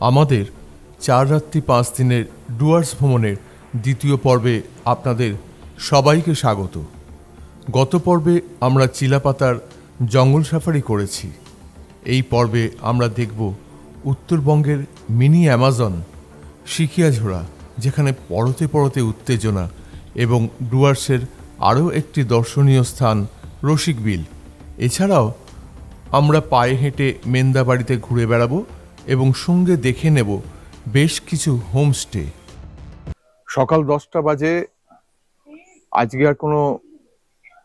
আমাদের চার রাত্রি পাঁচ দিনের ডুয়ার্স ভ্রমণের দ্বিতীয় পর্বে আপনাদের সবাইকে স্বাগত। গত পর্বে আমরা চিলাপাতার জঙ্গল সাফারি করেছি। এই পর্বে আমরা দেখব উত্তরবঙ্গের মিনি অ্যামাজন শিখিয়াঝোড়া যেখানে পরতে পরতে উত্তেজনা এবং ডুয়ার্সের আরও একটি দর্শনীয় স্থান রসিকবিল। এছাড়াও আমরা পায়ে হেঁটে মেন্দাবাড়িতে ঘুরে বেড়াবো এবং সঙ্গে দেখে নেব বেশ কিছু হোমস্টে। সকাল দশটা বাজে। আজকে আর কোনো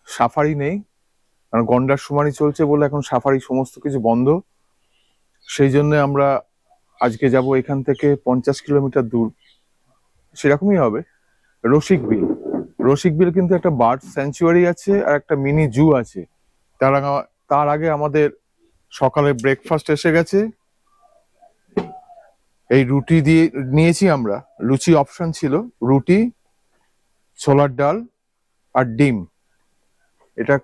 সাফারি নেই। কারণ গন্ডার শুমারি চলছে বলে এখন সাফারি সমস্ত কিছু বন্ধ। সেই জন্য আমরা আজকে যাব এখান থেকে পঞ্চাশ কিলোমিটার দূর। সেরকমই হবে। রসিক বিল। রসিক বিল কিন্তু একটা বার্ড স্যাঞ্চুয়ারি আছে আর একটা মিনি জু আছে। তার তার আগে আমাদের সকালে ব্রেকফাস্ট এসে গেছে। এই রুটি দিয়ে, নিয়েছি আমরা। লুচি অপশন ছিল, রুটি, ছোলার ডাল আর ডিম। এটা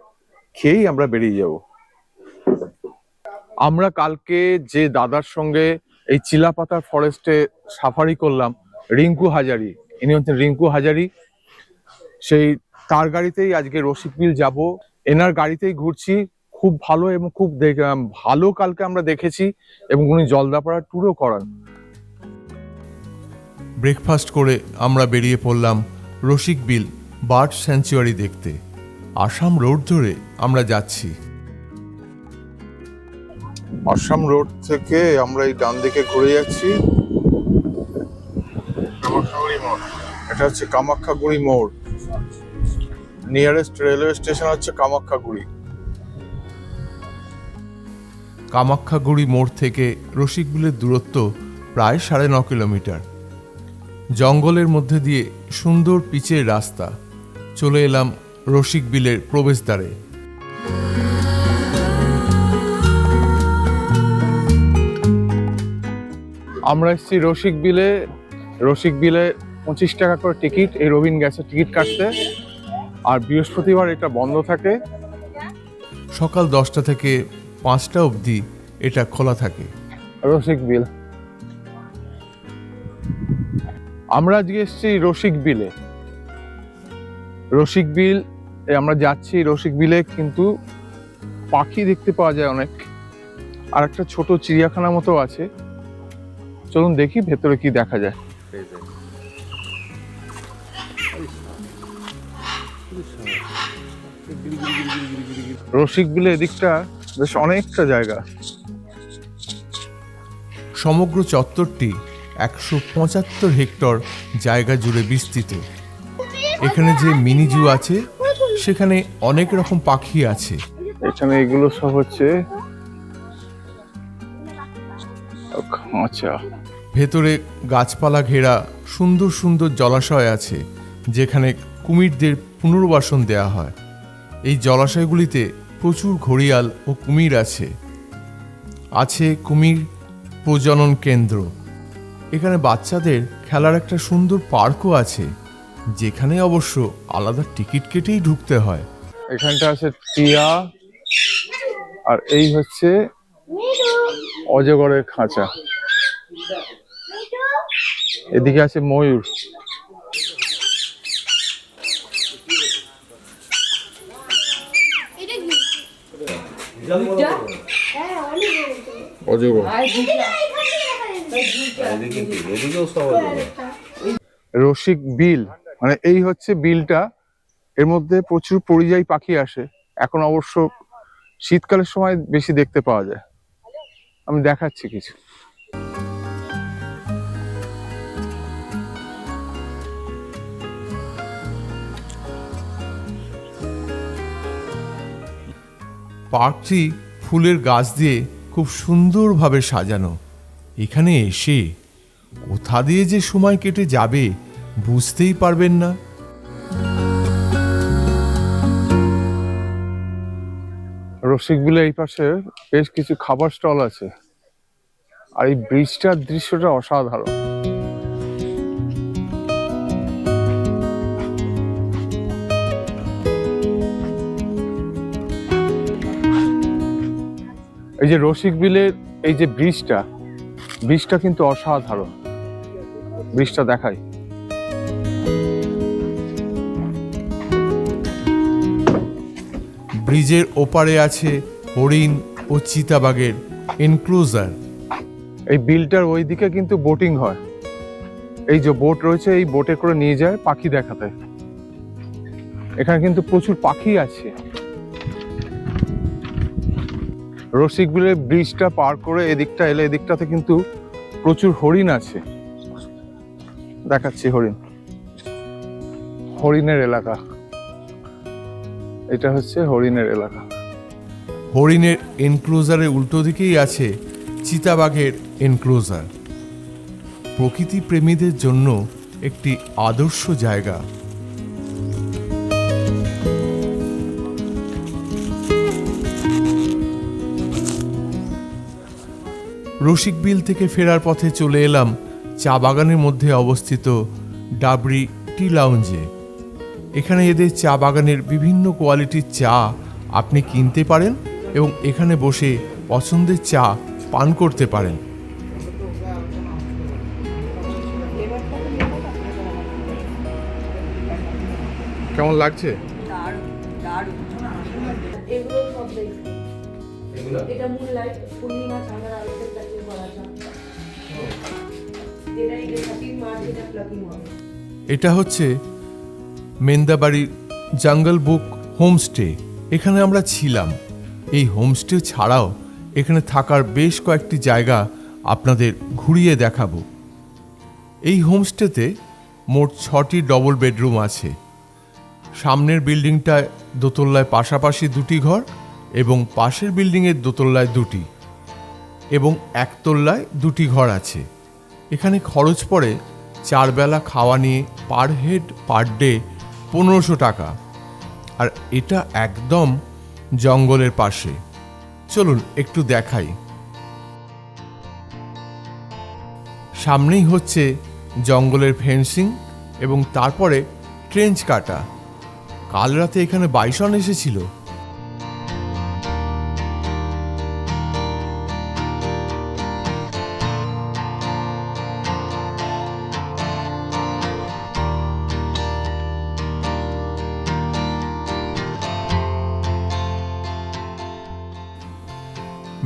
খেয়েই আমরা বেরিয়ে যাব। আমরা কালকে যে দাদার সঙ্গে এই চিলাপাতার ফরেস্টে সাফারি করলাম, রিঙ্কু হাজারি, ইনি হচ্ছেন রিঙ্কু হাজারি। সেই, তার গাড়িতেই আজকে রসিকবিল যাব। এনার গাড়িতেই ঘুরছি। খুব ভালো এবং খুব ভালো কালকে আমরা দেখেছি এবং উনি জলদাপাড়া ট্যুরও করান। ব্রেকফাস্ট করে আমরা বেরিয়ে পড়লাম রসিকবিল বার্ড স্যাঞ্চুয়ারি দেখতে। আসাম রোড ধরে আমরা যাচ্ছি। আসাম রোড থেকে আমরা এই ডান দিকে ঘুরে যাচ্ছি। এটা হচ্ছে কামাখ্যাগুড়ি মোড়। নিয়ারেস্ট রেলওয়ে স্টেশন হচ্ছে কামাখ্যাগুড়ি। কামাখ্যাগুড়ি মোড় থেকে রসিকবিলের দূরত্ব প্রায় সাড়ে ন কিলোমিটার। জঙ্গলের মধ্যে দিয়ে সুন্দর পিচের রাস্তা। চলে এলাম রসিকবিলের প্রবেশদ্বারে। আমরা এসেছি রসিক বিলে। রসিক বিলে পঁচিশ টাকা করে টিকিট এই রবিন গ্যাসের টিকিট কাটতে। আর বৃহস্পতিবার এটা বন্ধ থাকে। সকাল দশটা থেকে পাঁচটা অবধি এটা খোলা থাকে। রসিক বিল। আমরা আজকে এসেছি রসিক বিলে। রসিক বিল আমরা যাচ্ছি রসিক বিলে, কিন্তু পাখি দেখতে পাওয়া যায় অনেক। আর একটা ছোট চিড়িয়াখানা মতো আছে। চলুন দেখি ভেতরে কি দেখা যায়। রসিক বিলে এদিকটা বেশ অনেকটা জায়গা। সমগ্র চত্বরটি একশো পঁচাত্তর হেক্টর জায়গা জুড়ে বিস্তৃত। এখানে যে মিনি জু আছে সেখানে অনেক রকম পাখি আছে। এখানে এগুলো সব হচ্ছে খাঁচা ভেতরে গাছপালা ঘেরা সুন্দর সুন্দর জলাশয় আছে যেখানে কুমিরদের পুনর্বাসন দেয়া হয়। এই জলাশয়গুলিতে প্রচুর ঘড়িয়াল ও কুমির আছে। আছে কুমির প্রজনন কেন্দ্র। এখানে বাচ্চাদের খেলার একটা সুন্দর পার্কও আছে যেখানে অবশ্য আলাদা টিকিট কেটেই ঢুকতে হয়। এখানটা আছে টিয়া আর এই হচ্ছে অজগরের খাঁচা। এদিকে আছে ময়ূর। হ্যাঁ। অজগর। দেবে রসিক বিল মানে এই হচ্ছে বিলটা। এর মধ্যে প্রচুর পরিযায়ী পাখি আসে। এখন অবশ্য শীতকালের সময় বেশি দেখতে পাওয়া যায়। আমি দেখাচ্ছি কিছু। পার্কটি ফুলের গাছ দিয়ে খুব সুন্দরভাবে সাজানো। এখানে এসে কোথা দিয়ে যে সময় কেটে যাবে বুঝতেই পারবেন না। রসিক বিলের এই পাশে বেশ কিছু খাবার স্টল আছে। আর এই ব্রিজটার দৃশ্যটা অসাধারণ। এই যে রসিক বিলের এই যে ব্রিজটা ব্রিজটা কিন্তু অসাধারণ। ব্রিজটা দেখাই। ব্রিজের ওপারে আছে হরিণ ও চিতাবাঘের এনক্লোজার এই বিলটার ওইদিকে কিন্তু বোটিং হয়। এই যে বোট রয়েছে এই বোটে করে নিয়ে যায় পাখি দেখাতে। এখানে কিন্তু প্রচুর পাখি আছে। রসিক বিলের ব্রিজটা পার করে এদিকটা এলে এদিকটাতে কিন্তু প্রচুর হরিণ আছে। দেখাচ্ছি হরিণ। হরিণের এলাকা। এটা হচ্ছে হরিণের এলাকা। হরিণের এনক্লোজারের উল্টো দিকেই আছে চিতাবাঘের এনক্লোজার। প্রকৃতি প্রেমীদের জন্য একটি আদর্শ জায়গা। রসিকবিল থেকে ফেরার পথে চলে এলাম চা বাগানের মধ্যে অবস্থিত ডাবরি টি লাউঞ্জে। এখানে এদের চা বাগানের বিভিন্ন কোয়ালিটির চা আপনি কিনতে পারেন এবং এখানে বসে পছন্দের চা পান করতে পারেন। কেমন লাগছে? এটা মুনলাইট পূর্ণিমা চাঁদের আলোতে এটা হচ্ছে মেন্দাবাড়ির জঙ্গল বুক হোমস্টে এখানে আমরা ছিলাম। এই হোমস্টে ছাড়াও এখানে থাকার বেশ কয়েকটি জায়গা আপনাদের ঘুরিয়ে দেখাবো। এই হোমস্টেতে মোট ছটি ডবল বেডরুম আছে। সামনের বিল্ডিংটায় দোতলায় পাশাপাশি দুটি ঘর এবং পাশের বিল্ডিংয়ের দোতলায় দুটি এবং একতলায় দুটি ঘর আছে। এখানে খরচ পড়ে চার বেলা খাওয়া নিয়ে পার হেড, পার ডে পনেরোশো টাকা। আর এটা একদম জঙ্গলের পাশে। চলুন একটু দেখাই। সামনেই হচ্ছে জঙ্গলের ফেন্সিং এবং তারপরে ট্রেঞ্চ কাটা। কাল রাতে এখানে বাইসন এসেছিল।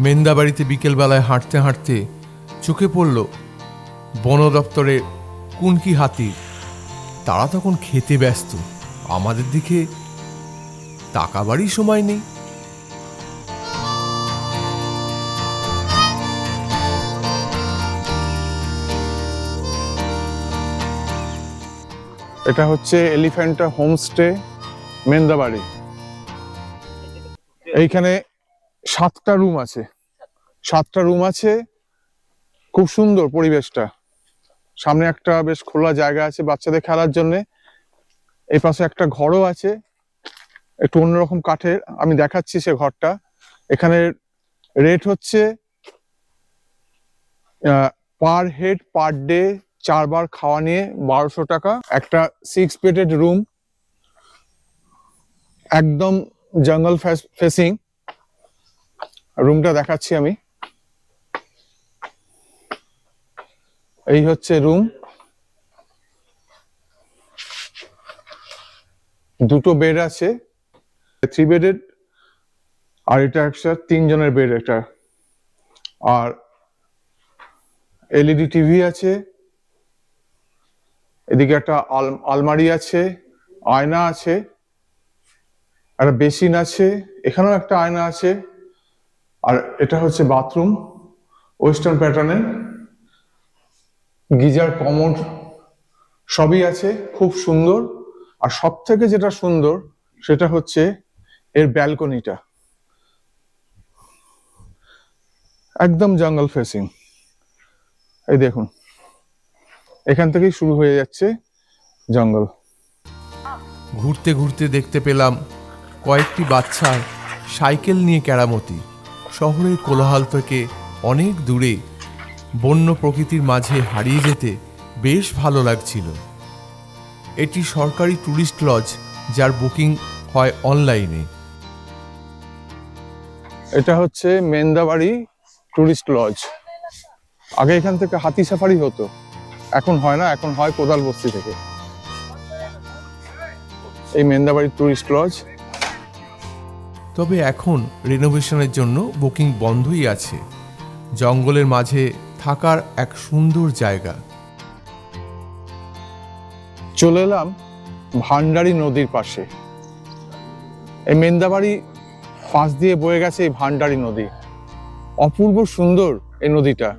মেন্দাবাড়িতে বিকেলবেলায় হাঁটতে হাঁটতে চোখে পড়ল বন দপ্তরের কুনকি হাতি। তারা তখন খেতে ব্যস্ত। আমাদের দিকে তাকাবারই সময় নেই। এটা হচ্ছে এলিফ্যান্টা হোমস্টে, মেন্দাবাড়ি। এইখানে সাতটা রুম আছে। সাতটা রুম আছে। খুব সুন্দর পরিবেশটা। সামনে একটা বেশ খোলা জায়গা আছে বাচ্চাদের খেলার জন্য। এই পাশে একটা ঘরও আছে। একটু অন্যরকম কাঠের। আমি দেখাচ্ছি সে ঘরটা। এখানে রেট হচ্ছে পার হেড পার ডে চারবার খাওয়া নিয়ে বারোশো টাকা। একটা সিক্স বেডেড রুম একদম জঙ্গল ফেসিং রুমটা দেখাচ্ছি আমি। এই হচ্ছে রুম দুটো বেড আছে। থ্রি বেডের আর এটা একটা তিনজনের বেড এটা আর এলইডি টিভি আছে। এদিকে একটা আল- আলমারি আছে, আয়না আছে। একটা বেসিন আছে। এখানেও একটা আয়না আছে। আর এটা হচ্ছে বাথরুম, ওয়েস্টার্ন প্যাটার্নের গিজার কমোড সবই আছে, খুব সুন্দর। আর সব থেকে যেটা সুন্দর, সেটা হচ্ছে এর ব্যালকনিটা। একদম জঙ্গল ফেসিং। এই দেখুন, এখান থেকেই শুরু হয়ে যাচ্ছে জঙ্গল। ঘুরতে ঘুরতে দেখতে পেলাম কয়েকটি বাচ্চার সাইকেল নিয়ে কেরামতি। শহরের কোলাহল থেকে অনেক দূরে বন্য প্রকৃতির মাঝে হারিয়ে যেতে বেশ ভালো লাগছিল। এটি সরকারি ট্যুরিস্ট লজ যার বুকিং হয় অনলাইনে। এটা হচ্ছে মেন্দাবাড়ি টুরিস্ট লজ। আগে এখান থেকে হাতি সাফারি হতো। এখন হয় না, এখন হয় কোদাল বস্তি থেকে। এই মেন্দাবাড়ি ট্যুরিস্ট লজ তবে এখন রেনোভেশনের জন্য বুকিং বন্ধই আছে। জঙ্গলের মাঝে থাকার এক সুন্দর জায়গা। চলে এলাম ভান্ডারী নদীর পাশে। এই মেন্দাবাড়ি ফাঁস দিয়ে বয়ে গেছে এই ভান্ডারি নদী। অপূর্ব সুন্দর এই নদীটা।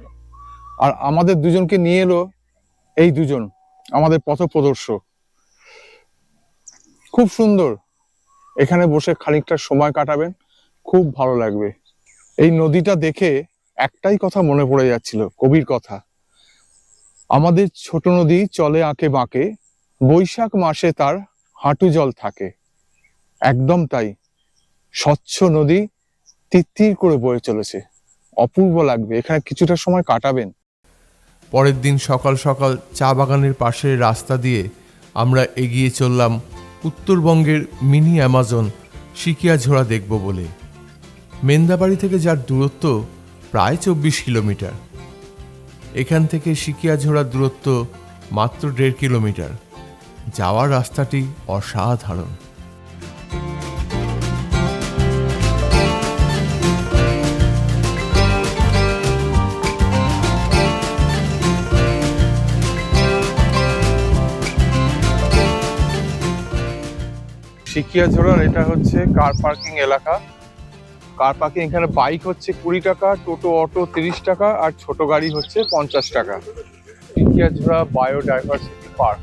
আর আমাদের দুজনকে নিয়ে এলো এই দুজন, আমাদের পথপ্রদর্শক। খুব সুন্দর। এখানে বসে খানিকটা সময় কাটাবেন, খুব ভালো লাগবে। এই নদীটা দেখে একটাই কথা মনে পড়ে যাচ্ছিল, কবির কথা। আমাদের ছোট নদী চলে আঁকে বাঁকে, বৈশাখ মাসে তার হাঁটু জল থাকে। একদম তাই, স্বচ্ছ নদী তিত্তির করে বয়ে চলেছে। অপূর্ব লাগবে, এখানে কিছুটা সময় কাটাবেন। পরের দিন সকাল সকাল চা বাগানের পাশের রাস্তা দিয়ে আমরা এগিয়ে চললাম উত্তরবঙ্গের মিনি অ্যামাজন সিকিয়াঝোড়া দেখব বলে। মেন্দাবাড়ি থেকে যার দূরত্ব প্রায় চব্বিশ কিলোমিটার। এখান থেকে সিকিয়াঝোড়ার দূরত্ব মাত্র দেড় কিলোমিটার। যাওয়ার রাস্তাটি অসাধারণ। সিকিয়াঝোড়ার এটা হচ্ছে কার পার্কিং এলাকা। কার পার্কিং এখানে বাইক হচ্ছে কুড়ি টাকা টোটো অটো তিরিশ টাকা আর ছোট গাড়ি হচ্ছে পঞ্চাশ টাকা। সিকিয়াঝোড়া বায়োডাইভার্সিটি পার্ক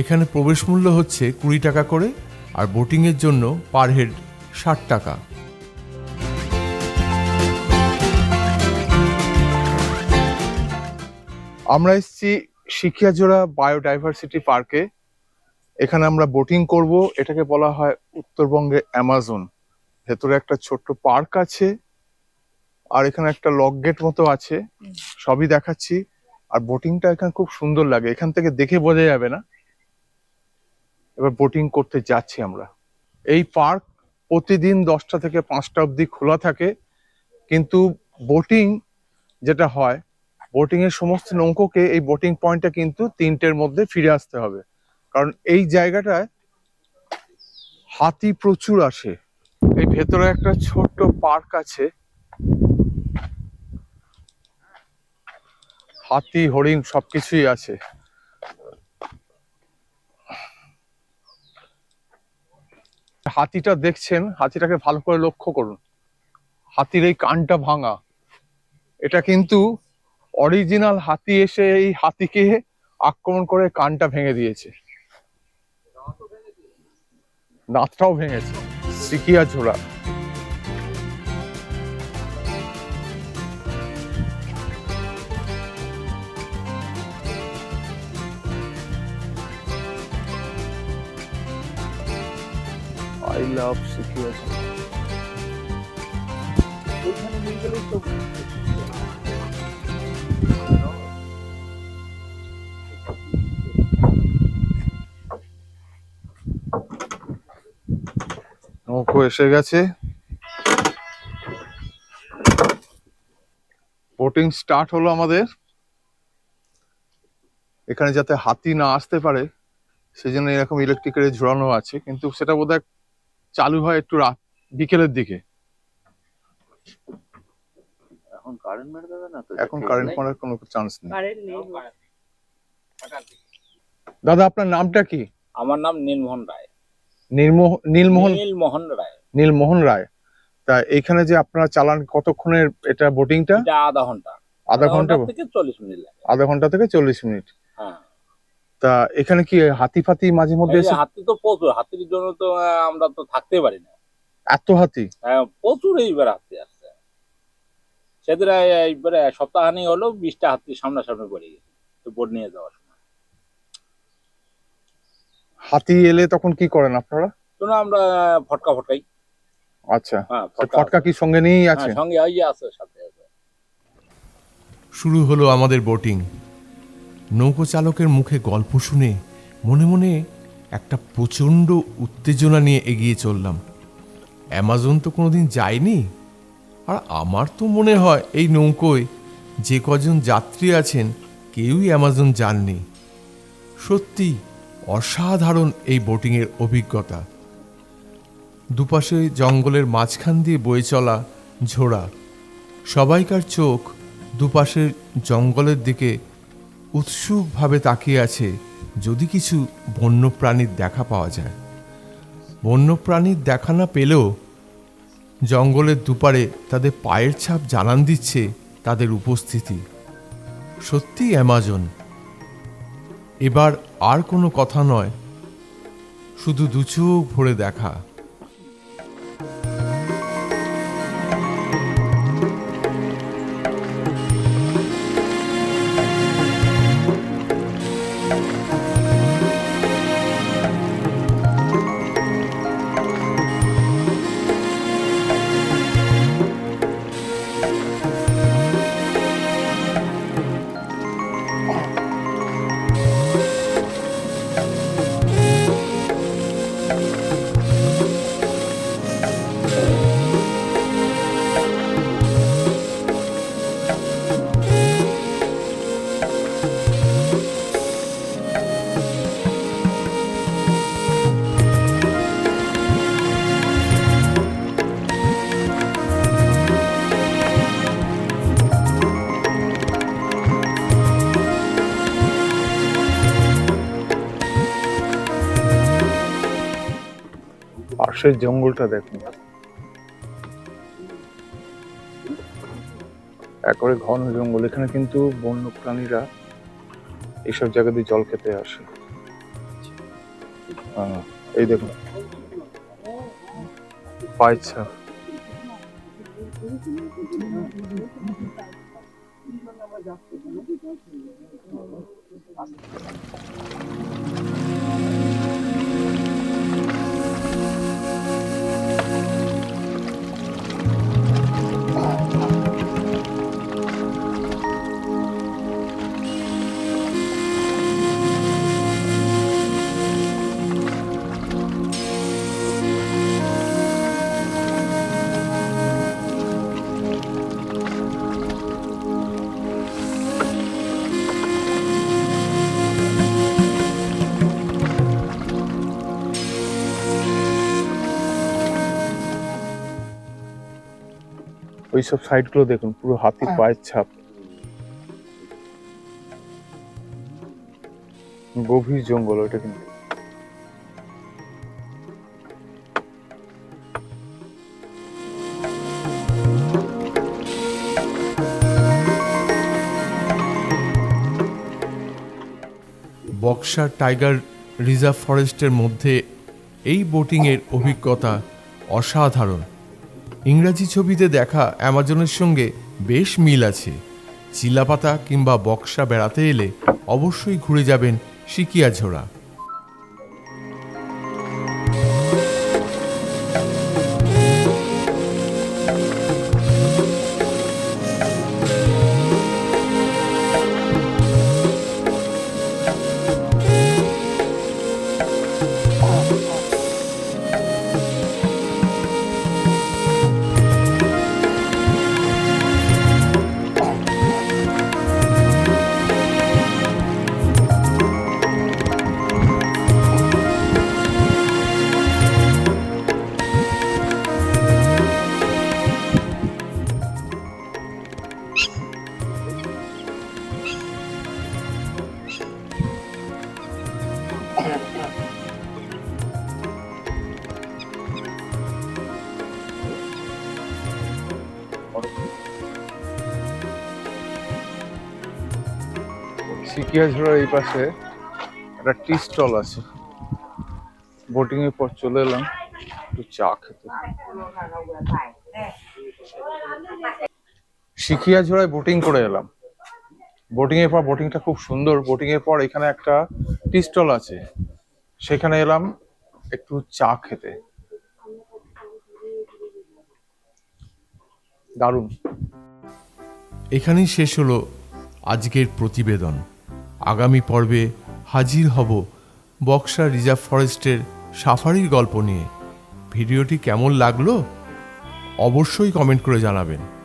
এখানে প্রবেশ মূল্য হচ্ছে কুড়ি টাকা করে আর বোটিংয়ের জন্য পার হেড ষাট টাকা। আমরা এসেছি শিখিয়াজোড়া বায়োডাইভার্সিটি পার্কে এখানে আমরা বোটিং করব, এটাকে বলা হয় উত্তরবঙ্গে অ্যামাজন ভেতরে একটা ছোট্ট পার্ক আছে, আর এখানে একটা লক গেট মতো আছে, সবই দেখাচ্ছি। আর বোটিংটা এখানে খুব সুন্দর লাগে, এখান থেকে দেখে বোঝা যাবে না। এবার বোটিং করতে যাচ্ছি আমরা। এই পার্ক প্রতিদিন দশটা থেকে পাঁচটা অবধি খোলা থাকে, কিন্তু বোটিং যেটা হয় বোটিং এর সমস্ত নৌকোকে এই বোটিং পয়েন্টটা কিন্তু তিনটের মধ্যে ফিরে আসতে হবে। কারণ এই জায়গাটায় হাতি প্রচুর আসে। এই ভেতরে একটা ছোট্ট পার্ক আছে। হাতি, হরিণ সবকিছুই আছে। হাতিটা দেখছেন, হাতিটাকে ভালো করে লক্ষ্য করুন। হাতির এই কানটা ভাঙা। এটা কিন্তু অরিজিনাল হাতি এসে এই হাতিকে আক্রমণ করে কানটা ভেঙে দিয়েছে। দাঁতটাও ভেঙেছে সিকিয়া ঝোড়া আই লাভ সিকিয়া এসে গেছে। বোটিং স্টার্ট হলো আমাদের। এখানে যাতে হাতি না আসতে পারে সেই জন্য এরকম ইলেকট্রিকের ঝোড়ানো আছে। কিন্তু সেটা বোধহয় চালু হয় একটু রাত বিকেলের দিকে। এখন কারেন্ট মেরে দেবে না তো? এখন কারেন্ট মারার কোনো চান্স নেই। কারেন্ট নেই। দাদা আপনার নামটা কি? আমার নাম নীলমোহন রায়। নীলমোহন নীলমোহন রায়। নীলমোহন রায়। তা এখানে যে আপনারা চালান কতক্ষণের এটা বোটিংটা আধা ঘণ্টা। আধা ঘণ্টা থেকে চল্লিশ মিনিট লাগে। আধা ঘণ্টা থেকে চল্লিশ মিনিট। হ্যাঁ। তা এখানে কি হাতি ফাতি মাঝে মধ্যে হাতি তো প্রচুর। হাতির জন্য তো আমরা তো থাকতে পারি না। এত হাতি? হ্যাঁ, প্রচুর এইবার হাতি আসছে। সেদিন এই- এইবারে সপ্তাহানি হলো বিশটা হাতি সামনাসামনি পড়ে গেছে। তো বোট নিয়ে যাওয়ার হাতি এলে তখন কি করেন আপনারা? শোনো আমরা ফটকা ফটকাই। আচ্ছা। হ্যাঁ ফটকা কি সঙ্গে নিয়েই হ্যাঁ, আছে? সঙ্গে ওই আছে সাথে শুরু হলো আমাদের বোটিং। নৌকো চালকের মুখে গল্প শুনে মনে মনে একটা প্রচণ্ড উত্তেজনা নিয়ে এগিয়ে চললাম। অ্যামাজন তো কোনোদিন যায়নি? আর আমার তো মনে হয় এই নৌকোয় যে কজন যাত্রী আছেন কেউই অ্যামাজন যাননি। সত্যি অসাধারণ এই বোটিংয়ের অভিজ্ঞতা। দুপাশে জঙ্গলের মাঝখান দিয়ে বয়ে চলা ঝোড়া। সবাইকার চোখ দুপাশের জঙ্গলের দিকে উৎসুকভাবে তাকিয়ে আছে যদি কিছু বন্যপ্রাণীর দেখা পাওয়া যায়। বন্যপ্রাণীর দেখা না পেলেও জঙ্গলের দুপারে তাদের পায়ের ছাপ জানান দিচ্ছে তাদের উপস্থিতি। সত্যি অ্যামাজন। এবার আর কোনো কথা নয়। শুধু দুচোখ ভরে দেখা। পাশের জঙ্গলটা দেখুন। একবারে ঘন জঙ্গল। এখানে কিন্তু বন্য প্রাণীরা এইসব জায়গা দিয়ে জল খেতে আসে। এই দেখুন। পায়ের ছাপ ওইসব সাইডগুলো দেখুন পুরো হাতির পায়ের ছাপ। গভীর জঙ্গল ওইটা কিন্তু। বক্সার টাইগার রিজার্ভ ফরেস্টের মধ্যে এই বোটিংয়ের অভিজ্ঞতা অসাধারণ। ইংরাজি ছবিতে দেখা অ্যামাজনের সঙ্গে বেশ মিল আছে। চিলাপাতা কিংবা বক্সা বেড়াতে এলে অবশ্যই ঘুরে যাবেন সিকিয়াঝোড়া সিকিয়াঝোড়ার এই পাশে একটা টি স্টল আছে। বোটিং এর পর চলে এলাম, একটু চা খেতে। সিকিয়াঝোড়ায় বোটিং করে এলাম। বোটিং এর পর বোটিংটা খুব সুন্দর। বোটিং এর পর এখানে একটা টি স্টল আছে। সেখানে এলাম একটু চা খেতে। দারুণ। এখানেই শেষ হলো আজকের প্রতিবেদন। আগামী পর্বে হাজির হব বক্সা রিজার্ভ ফরেস্টের সাফারির গল্প নিয়ে। ভিডিওটি কেমন লাগল? অবশ্যই কমেন্ট করে জানাবেন।